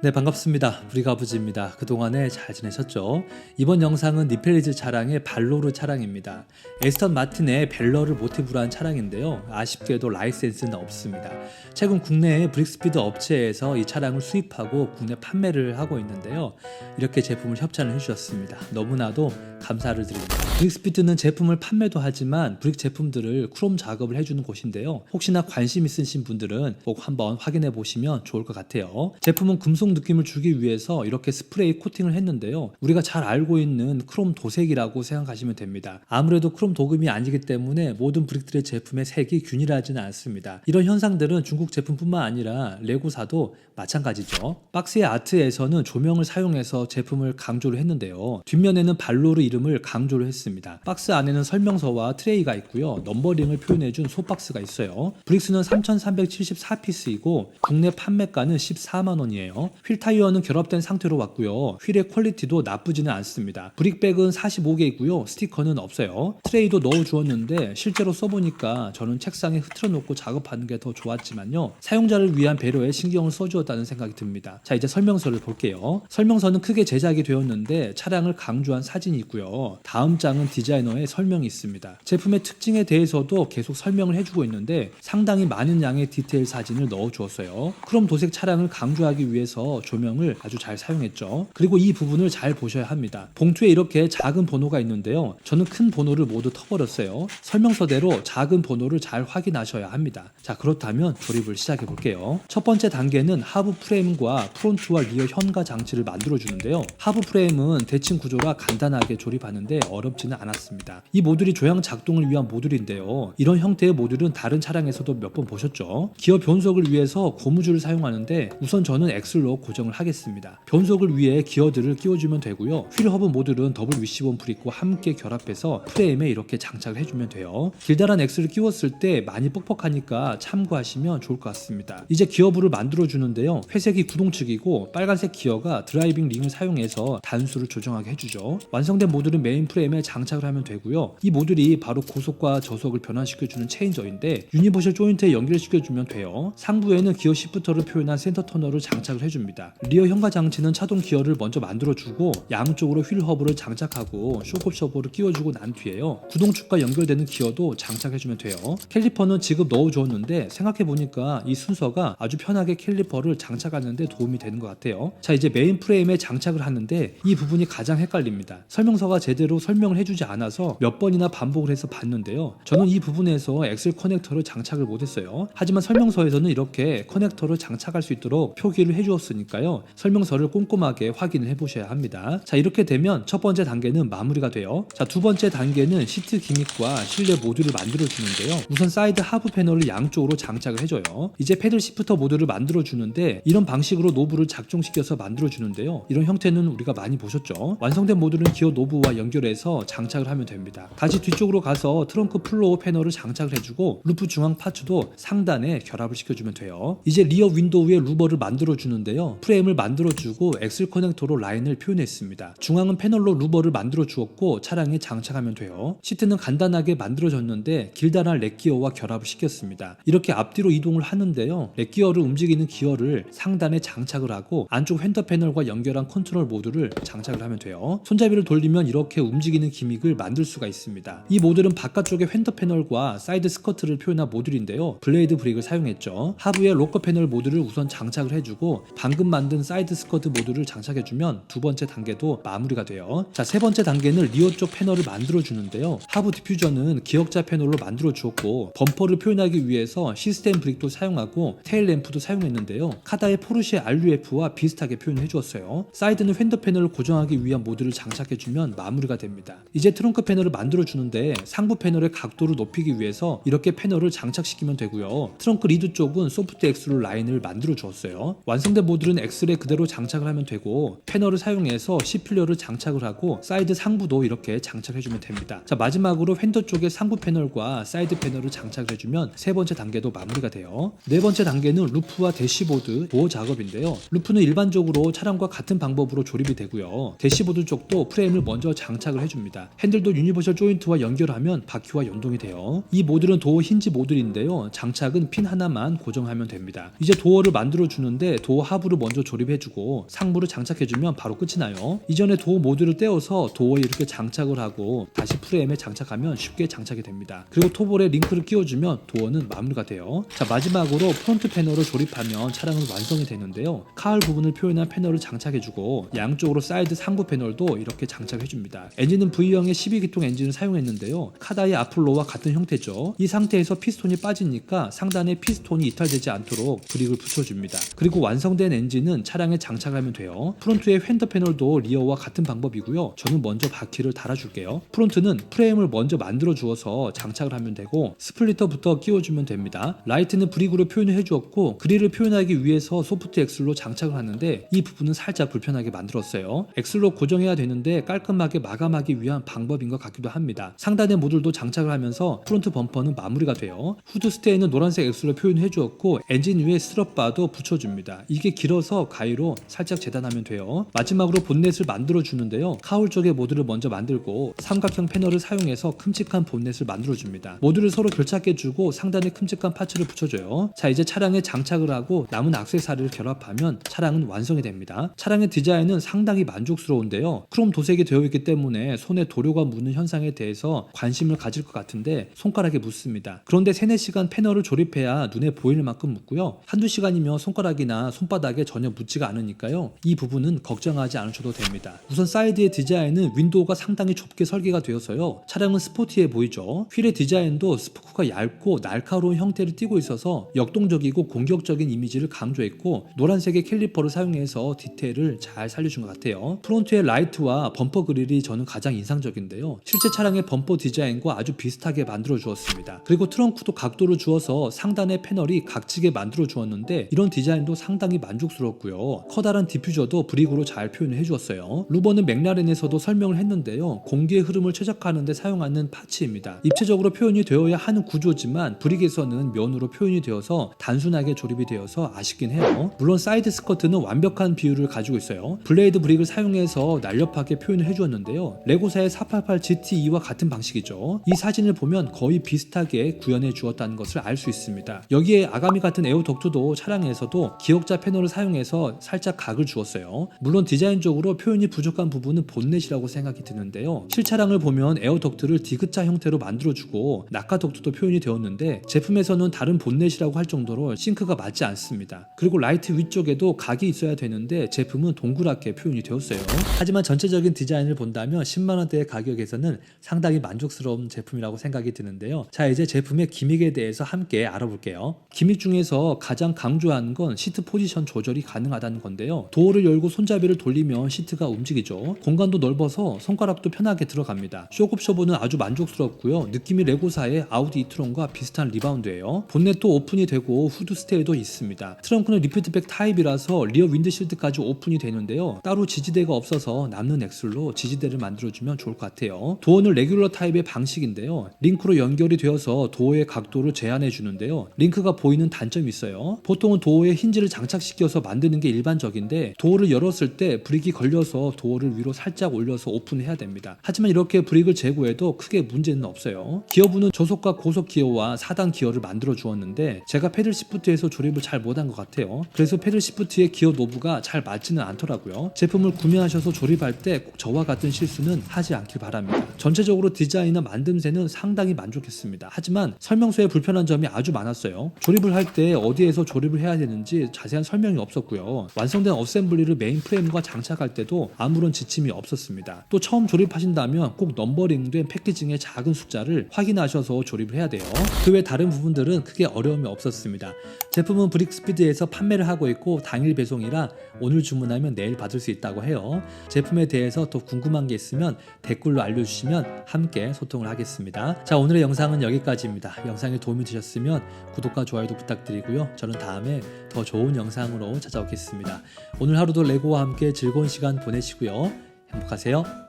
네 반갑습니다. 브리가부지입니다. 그동안에 잘 지내셨죠? 이번 영상은 니펠리즈 차량의 발로르 차량입니다. 에스턴 마틴의 벨러를 모티브로 한 차량인데요. 아쉽게도 라이센스는 없습니다. 최근 국내의 브릭스피드 업체에서 이 차량을 수입하고 국내 판매를 하고 있는데요. 이렇게 제품을 협찬을 해주셨습니다. 너무나도 감사를 드립니다. 브릭스피드는 제품을 판매도 하지만 브릭 제품들을 크롬 작업을 해주는 곳인데요. 혹시나 관심 있으신 분들은 꼭 한번 확인해 보시면 좋을 것 같아요. 제품은 금속 느낌을 주기 위해서 이렇게 스프레이 코팅을 했는데요. 우리가 잘 알고 있는 크롬 도색이라고 생각하시면 됩니다. 아무래도 크롬 도금이 아니기 때문에 모든 브릭들의 제품의 색이 균일하지는 않습니다. 이런 현상들은 중국 제품뿐만 아니라 레고사도 마찬가지죠. 박스의 아트에서는 조명을 사용해서 제품을 강조를 했는데요. 뒷면에는 발로르 이름을 강조를 했습니다. 박스 안에는 설명서와 트레이가 있고요. 넘버링을 표현해준 소박스가 있어요. 브릭스는 3,374피스이고 국내 판매가는 14만 원이에요. 휠 타이어는 결합된 상태로 왔고요. 휠의 퀄리티도 나쁘지는 않습니다. 브릭백은 45개 있고요. 스티커는 없어요. 트레이도 넣어 주었는데 실제로 써보니까 저는 책상에 흐트러 놓고 작업하는 게 더 좋았지만요. 사용자를 위한 배려에 신경을 써주었다는 생각이 듭니다. 자 이제 설명서를 볼게요. 설명서는 크게 제작이 되었는데 차량을 강조한 사진이 있고요. 다음 장은 디자이너의 설명이 있습니다. 제품의 특징에 대해서도 계속 설명을 해주고 있는데 상당히 많은 양의 디테일 사진을 넣어 주었어요. 크롬 도색 차량을 강조하기 위해서 조명을 아주 잘 사용했죠. 그리고 이 부분을 잘 보셔야 합니다. 봉투에 이렇게 작은 번호가 있는데요. 저는 큰 번호를 모두 터버렸어요. 설명서대로 작은 번호를 잘 확인하셔야 합니다. 자, 그렇다면 조립을 시작해 볼게요. 첫 번째 단계는 하부 프레임과 프론트와 리어 현가 장치를 만들어 주는데요. 하부 프레임은 대칭 구조라 간단하게 조립하는데 어렵지는 않았습니다. 이 모듈이 조향 작동을 위한 모듈인데요. 이런 형태의 모듈은 다른 차량에서도 몇 번 보셨죠? 기어 변속을 위해서 고무줄을 사용하는데 우선 저는 엑슬로 고정을 하겠습니다. 변속을 위해 기어들을 끼워주면 되고요. 휠 허브 모듈은 더블 위시본 브릭과 함께 결합해서 프레임에 이렇게 장착을 해주면 돼요. 길다란 엑스를 끼웠을 때 많이 뻑뻑하니까 참고하시면 좋을 것 같습니다. 이제 기어부를 만들어 주는데요. 회색이 구동측이고 빨간색 기어가 드라이빙 링을 사용해서 단수를 조정하게 해주죠. 완성된 모듈은 메인 프레임에 장착을 하면 되고요. 이 모듈이 바로 고속과 저속을 변화시켜주는 체인저인데 유니버셜 조인트에 연결시켜주면 돼요. 상부에는 기어 시프터를 표현한 센터 터널을 장착을 해줍니다. 리어 현가 장치는 차동 기어를 먼저 만들어주고 양쪽으로 휠 허브를 장착하고 쇼크 셔버를 끼워주고 난 뒤에요. 구동축과 연결되는 기어도 장착해주면 돼요. 캘리퍼는 지금 넣어주었는데 생각해보니까 이 순서가 아주 편하게 캘리퍼를 장착하는데 도움이 되는 것 같아요. 자 이제 메인 프레임에 장착을 하는데 이 부분이 가장 헷갈립니다. 설명서가 제대로 설명을 해주지 않아서 몇 번이나 반복을 해서 봤는데요. 저는 이 부분에서 엑셀 커넥터를 장착을 못했어요. 하지만 설명서에서는 이렇게 커넥터를 장착할 수 있도록 표기를 해주었으니 까요. 설명서를 꼼꼼하게 확인을 해보셔야 합니다. 자 이렇게 되면 첫 번째 단계는 마무리가 돼요. 자 두 번째 단계는 시트 기믹과 실내 모듈을 만들어 주는데요. 우선 사이드 하부 패널을 양쪽으로 장착을 해줘요. 이제 패들 시프터 모듈을 만들어 주는데 이런 방식으로 노브를 작동시켜서 만들어 주는데요. 이런 형태는 우리가 많이 보셨죠. 완성된 모듈은 기어 노브와 연결해서 장착을 하면 됩니다. 다시 뒤쪽으로 가서 트렁크 플로어 패널을 장착을 해주고 루프 중앙 파츠도 상단에 결합을 시켜주면 돼요. 이제 리어 윈도우에 루버를 만들어 주는데요. 프레임을 만들어 주고 엑셀 커넥터로 라인을 표현했습니다. 중앙은 패널로 루버를 만들어 주었고 차량에 장착하면 돼요. 시트는 간단하게 만들어졌는데 길다란 렉기어와 결합을 시켰습니다. 이렇게 앞뒤로 이동을 하는데요. 렉기어를 움직이는 기어를 상단에 장착을 하고 안쪽 핸더 패널과 연결한 컨트롤 모듈을 장착을 하면 돼요. 손잡이를 돌리면 이렇게 움직이는 기믹을 만들 수가 있습니다. 이 모듈은 바깥쪽에 핸더 패널과 사이드 스커트를 표현한 모듈인데요. 블레이드 브릭을 사용했죠. 하부에 로커 패널 모듈을 우선 장착을 해주고 방금 만든 사이드 스커트 모듈을 장착해주면 두 번째 단계도 마무리가 돼요. 자, 세 번째 단계는 리어 쪽 패널을 만들어 주는데요. 하부 디퓨저는 기역자 패널로 만들어 주었고 범퍼를 표현하기 위해서 시스템 브릭도 사용하고 테일 램프도 사용했는데요. 카다의 포르쉐 RUF와 비슷하게 표현해 주었어요. 사이드는 휀더 패널을 고정하기 위한 모듈을 장착해 주면 마무리가 됩니다. 이제 트렁크 패널을 만들어 주는데 상부 패널의 각도를 높이기 위해서 이렇게 패널을 장착시키면 되고요. 트렁크 리드 쪽은 소프트 엑스로 라인을 만들어 주었어요. 완성된 모듈 은 엑스에 그대로 장착을 하면 되고 패널을 사용해서 C필러를 장착을 하고 사이드 상부도 이렇게 장착해 주면 됩니다. 자 마지막으로 휀더 쪽에 상부 패널과 사이드 패널을 장착을 해주면 세 번째 단계도 마무리가 돼요. 네 번째 단계는 루프와 대시보드 보호 작업인데요. 루프는 일반적으로 차량과 같은 방법으로 조립이 되고요. 대시보드 쪽도 프레임을 먼저 장착을 해줍니다. 핸들도 유니버셜 조인트와 연결하면 바퀴와 연동이 돼요. 이 모듈은 도어 힌지 모듈인데요. 장착은 핀 하나만 고정하면 됩니다. 이제 도어를 만들어 주는데 도어 하부 하부를 먼저 조립해주고 상부를 장착해주면 바로 끝이 나요. 이전에 도어 모듈을 떼어서 도어에 이렇게 장착을 하고 다시 프레임에 장착하면 쉽게 장착이 됩니다. 그리고 토볼에 링크를 끼워주면 도어는 마무리가 돼요. 자 마지막으로 프론트 패널을 조립하면 차량은 완성이 되는데요. 카울 부분을 표현한 패널을 장착해주고 양쪽으로 사이드 상부 패널도 이렇게 장착해줍니다. 엔진은 V형의 12기통 엔진을 사용했는데요. 카다의 아폴로와 같은 형태죠. 이 상태에서 피스톤이 빠지니까 상단에 피스톤이 이탈되지 않도록 브릭을 붙여줍니다. 그리고 완성된 엔진은 차량에 장착하면 돼요. 프론트의 휀더 패널도 리어와 같은 방법이고요. 저는 먼저 바퀴를 달아줄게요. 프론트는 프레임을 먼저 만들어 주어서 장착을 하면 되고 스플리터부터 끼워주면 됩니다. 라이트는 브릭으로 표현을 해주었고 그릴을 표현하기 위해서 소프트 엑슬로 장착을 하는데 이 부분은 살짝 불편하게 만들었어요. 엑슬로 고정해야 되는데 깔끔하게 마감하기 위한 방법인 것 같기도 합니다. 상단의 모듈도 장착을 하면서 프론트 범퍼는 마무리가 돼요. 후드 스테이는 노란색 엑슬로 표현해 주었고 엔진 위에 스트럿바도 붙여줍니다. 이게 길 어서 가위로 살짝 재단하면 돼요. 마지막으로 본넷을 만들어 주는데요. 카울 쪽의 모듈을 먼저 만들고 삼각형 패널을 사용해서 큼직한 본넷을 만들어 줍니다. 모듈을 서로 결착해 주고 상단에 큼직한 파츠를 붙여줘요. 자 이제 차량에 장착을 하고 남은 악세사리를 결합하면 차량은 완성이 됩니다. 차량의 디자인은 상당히 만족스러운데요. 크롬 도색이 되어 있기 때문에 손에 도료가 묻는 현상에 대해서 관심을 가질 것 같은데 손가락에 묻습니다. 그런데 3, 4시간 패널을 조립해야 눈에 보일 만큼 묻고요. 한두 시간이면 손가락이나 손바닥에 전혀 묻지가 않으니까요. 이 부분은 걱정하지 않으셔도 됩니다. 우선 사이드의 디자인은 윈도우가 상당히 좁게 설계가 되어서요. 차량은 스포티해 보이죠. 휠의 디자인도 스포크가 얇고 날카로운 형태를 띠고 있어서 역동적이고 공격적인 이미지를 강조했고 노란색의 캘리퍼를 사용해서 디테일을 잘 살려준 것 같아요. 프론트의 라이트와 범퍼 그릴이 저는 가장 인상적인데요. 실제 차량의 범퍼 디자인과 아주 비슷하게 만들어 주었습니다. 그리고 트렁크도 각도를 주어서 상단의 패널이 각지게 만들어 주었는데 이런 디자인도 상당히 만족 스럽고요. 커다란 디퓨저도 브릭으로 잘 표현을 해주었어요. 루버는 맥라렌에서도 설명을 했는데요. 공기의 흐름을 최적화하는데 사용하는 파츠입니다. 입체적으로 표현이 되어야 하는 구조지만 브릭에서는 면으로 표현이 되어서 단순하게 조립이 되어서 아쉽긴 해요. 물론 사이드 스커트는 완벽한 비율을 가지고 있어요. 블레이드 브릭을 사용해서 날렵하게 표현을 해주었는데요. 레고사의 488 GT2와 같은 방식이죠. 이 사진을 보면 거의 비슷하게 구현해 주었다는 것을 알 수 있습니다. 여기에 아가미 같은 에어 덕트도 차량에서도 기억자 패널을 사용해서 살짝 각을 주었어요. 물론 디자인적으로 표현이 부족한 부분은 본넷이라고 생각이 드는데요. 실차량을 보면 에어 덕트를 디귿자 형태로 만들어주고 낙하 덕트도 표현이 되었는데 제품에서는 다른 본넷이라고 할 정도로 싱크가 맞지 않습니다. 그리고 라이트 위쪽에도 각이 있어야 되는데 제품은 동그랗게 표현이 되었어요. 하지만 전체적인 디자인을 본다면 10만 원대의 가격에서는 상당히 만족스러운 제품이라고 생각이 드는데요. 자 이제 제품의 기믹에 대해서 함께 알아볼게요. 기믹 중에서 가장 강조하는 건 시트 포지션 조절 이 가능하다는 건데요. 도어를 열고 손잡이를 돌리면 시트가 움직이죠. 공간도 넓어서 손가락도 편하게 들어갑니다. 쇼급쇼브는 아주 만족스럽고요. 느낌이 레고사의 아우디 이트론과 비슷한 리바운드예요. 본넷도 오픈이 되고 후드 스테이도 있습니다. 트렁크는 리피트백 타입이라서 리어 윈드실드까지 오픈이 되는데요. 따로 지지대가 없어서 남는 엑슬로 지지대를 만들어주면 좋을 것 같아요. 도어는 레귤러 타입의 방식인데요. 링크로 연결이 되어서 도어의 각도를 제한해 주는데요. 링크가 보이는 단점이 있어요. 보통은 도어에 힌지를 장착시켜 서 만드는 게 일반적인데 도어를 열었을 때 브릭이 걸려서 도어를 위로 살짝 올려서 오픈해야 됩니다. 하지만 이렇게 브릭을 제거해도 크게 문제는 없어요. 기어부는 저속과 고속 기어와 4단 기어를 만들어 주었는데 제가 패들 시프트에서 조립을 잘 못한 것 같아요. 그래서 패들 시프트의 기어 노브가 잘 맞지는 않더라고요. 제품을 구매하셔서 조립할 때 꼭 저와 같은 실수는 하지 않길 바랍니다. 전체적으로 디자인이나 만듦새는 상당히 만족했습니다. 하지만 설명서에 불편한 점이 아주 많았어요. 조립을 할 때 어디에서 조립을 해야 되는지 자세한 설명 이 없었고요. 완성된 어셈블리를 메인 프레임과 장착할 때도 아무런 지침이 없었습니다. 또 처음 조립하신다면 꼭 넘버링된 패키징의 작은 숫자를 확인하셔서 조립을 해야 돼요. 그 외 다른 부분들은 크게 어려움이 없었습니다. 제품은 브릭스피드에서 판매를 하고 있고 당일 배송이라 오늘 주문하면 내일 받을 수 있다고 해요. 제품에 대해서 더 궁금한 게 있으면 댓글로 알려주시면 함께 소통을 하겠습니다. 자 오늘의 영상은 여기까지입니다. 영상이 도움이 되셨으면 구독과 좋아요도 부탁드리고요. 저는 다음에 더 좋은 영상으로 찾아오겠습니다. 오늘 하루도 레고와 함께 즐거운 시간 보내시고요. 행복하세요.